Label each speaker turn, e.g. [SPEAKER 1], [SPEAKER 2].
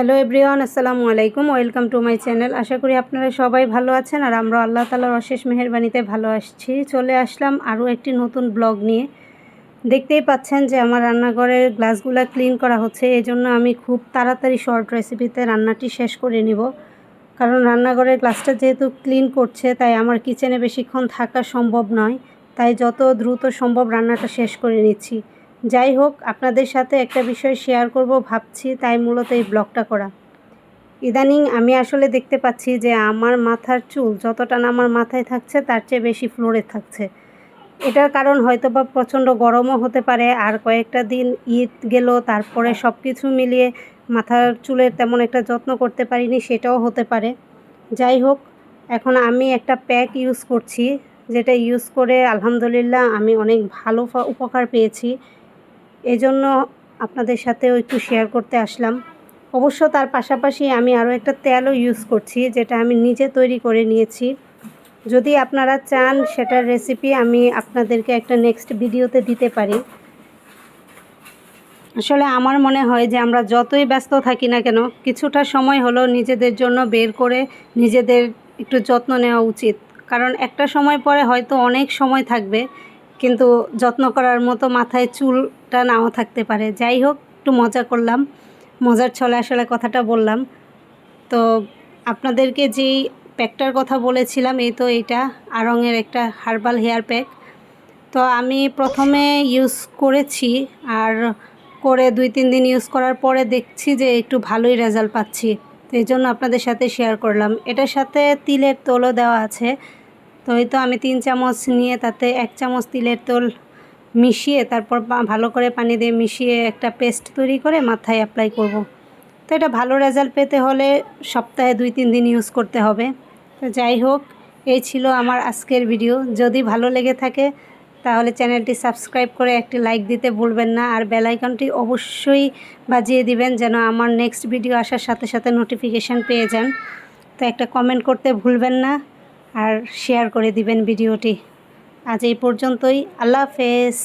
[SPEAKER 1] Hello everyone, আসসালামু আলাইকুম। Welcome to my channel. আশা করি আপনারা সবাই ভালো আছেন আর আমরা আল্লাহ তালার অশেষ মেহেরবানিতে ভালো আসছি। চলে আসলাম আরও একটি নতুন ব্লগ নিয়ে। দেখতেই পাচ্ছেন যে আমার রান্নাঘরের গ্লাসগুলো ক্লিন করা হচ্ছে। এই জন্য আমি খুব তাড়াতাড়ি শর্ট রেসিপিতে রান্নাটি শেষ করে নিব। কারণ রান্নাঘরের গ্লাসটা যেহেতু ক্লিন করছে, তাই আমার কিচেনে বেশিক্ষণ থাকা সম্ভব নয়। তাই যত দ্রুত সম্ভব রান্নাটা শেষ করে নিচ্ছি। যাই হোক, আপনাদের সাথে একটা বিষয় শেয়ার করব ভাবছি, তাই মূলত এই ব্লগটা করা। ইদানিং আমি আসলে দেখতে পাচ্ছি যে আমার মাথার চুল যতটা না আমার মাথায় থাকছে, তার চেয়ে বেশি ফ্লোরে থাকছে। এটার কারণ হয়তো বা প্রচণ্ড গরমও হতে পারে, আর কয়েকটা দিন ঈদ গেল, তারপরে সব কিছু মিলিয়ে মাথার চুলের তেমন একটা যত্ন করতে পারিনি, সেটাও হতে পারে। যাই হোক, এখন আমি একটা প্যাক ইউজ করছি, যেটা ইউজ করে আলহামদুলিল্লাহ আমি অনেক ভালো উপকার পেয়েছি। এজন্য আপনাদের সাথেও একটু শেয়ার করতে আসলাম। অবশ্য তার পাশাপাশি আমি আরও একটা তেলও ইউজ করছি, যেটা আমি নিজে তৈরি করে নিয়েছি। যদি আপনারা চান সেটার রেসিপি আমি আপনাদেরকে একটা নেক্সট ভিডিওতে দিতে পারি। আসলে আমার মনে হয় যে আমরা যতই ব্যস্ত থাকি না কেন, কিছুটা সময় হলো নিজেদের জন্য বের করে নিজেদের একটু যত্ন নেওয়া উচিত। কারণ একটা সময় পরে হয়তো অনেক সময় থাকবে কিন্তু যত্ন করার মতো মাথায় চুলটা নাও থাকতে পারে। যাই হোক, একটু মজা করলাম। মজার ছলে আসলে কথাটা বললাম। তো আপনাদেরকে যেই প্যাকটার কথা বলেছিলাম, এই তো এইটা, আরঙের একটা হার্বাল হেয়ার প্যাক। তো আমি প্রথমে ইউজ করেছি আর করে দুই, তিন দিন ইউজ করার পরে দেখছি যে একটু ভালোই রেজাল্ট পাচ্ছি। তো এই জন্য আপনাদের সাথে শেয়ার করলাম। এটার সাথে তিলের তোলও দেওয়া আছে। তো এই তো আমি তিন চামচ নিয়ে তাতে এক চামচ তিলের তোল মিশিয়ে তারপর ভালো করে পানি দিয়ে মিশিয়ে একটা পেস্ট তৈরি করে মাথায় অ্যাপ্লাই করব। তো এটা ভালো রেজাল্ট পেতে হলে সপ্তাহে দুই, তিন দিন ইউজ করতে হবে। তো যাই হোক, এই ছিল আমার আজকের ভিডিও যদি ভালো লেগে থাকে, তাহলে চ্যানেলটি সাবস্ক্রাইব করে একটি লাইক দিতে ভুলবেন না। আর বেলাইকনটি অবশ্যই বাজিয়ে দিবেন যেন আমার নেক্সট ভিডিও আসার সাথে সাথে নোটিফিকেশান পেয়ে যান। তো একটা কমেন্ট করতে ভুলবেন না। আর শেয়ার করে দিবেন ভিডিওটি। আজ এই পর্যন্তই। আল্লাহ হাফেজ।